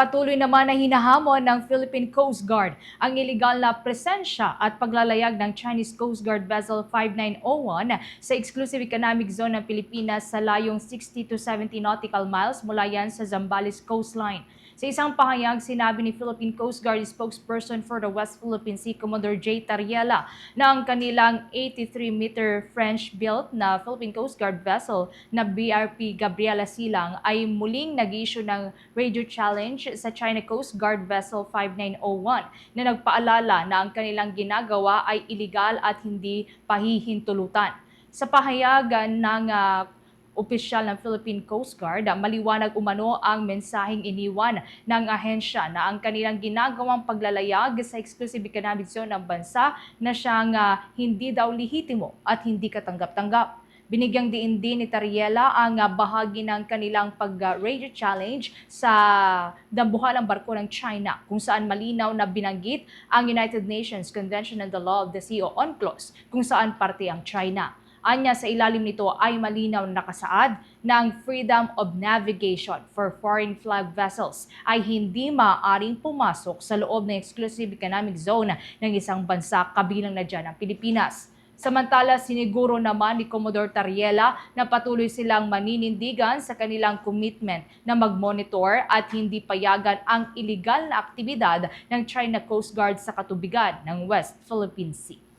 patuloy naman na hinahamon ng Philippine Coast Guard ang iligal na presensya at paglalayag ng Chinese Coast Guard Vessel 5901 sa exclusive economic zone ng Pilipinas sa layong 60 to 70 nautical miles mula yan sa Zambales coastline. Sa isang pahayag, sinabi ni Philippine Coast Guard spokesperson for the West Philippine Sea, Commodore J. Tariela, na ang kanilang 83-meter French-built na Philippine Coast Guard vessel na BRP Gabriela Silang ay muling nag-issue ng radio challenge sa China Coast Guard Vessel 5901 na nagpaalala na ang kanilang ginagawa ay iligal at hindi pahihintulutan. Sa pahayagan ng ah, opisyal ng Philippine Coast Guard, ah, maliwanag umano ang mensaheng iniwan ng ahensya na ang kanilang ginagawang paglalayag sa exclusive economic zone ng bansa na siyang ah, hindi daw lehitimo at hindi katanggap-tanggap. Binigyang diin din ni Tariela ang ah, bahagi ng kanilang pag-radio challenge sa dambuhalang barko ng China kung saan malinaw na binanggit ang United Nations Convention on the Law of the Sea o UNCLOS kung saan parte ang China. Anya sa ilalim nito ay malinaw na nakasaad na ang freedom of navigation for foreign flag vessels ay hindi maaaring pumasok sa loob ng exclusive economic zone ng isang bansa kabilang na dyan ang Pilipinas. Samantala, siniguro naman ni Commodore Tariela na patuloy silang maninindigan sa kanilang commitment na mag-monitor at hindi payagan ang iligal na aktibidad ng China Coast Guard sa katubigan ng West Philippine Sea.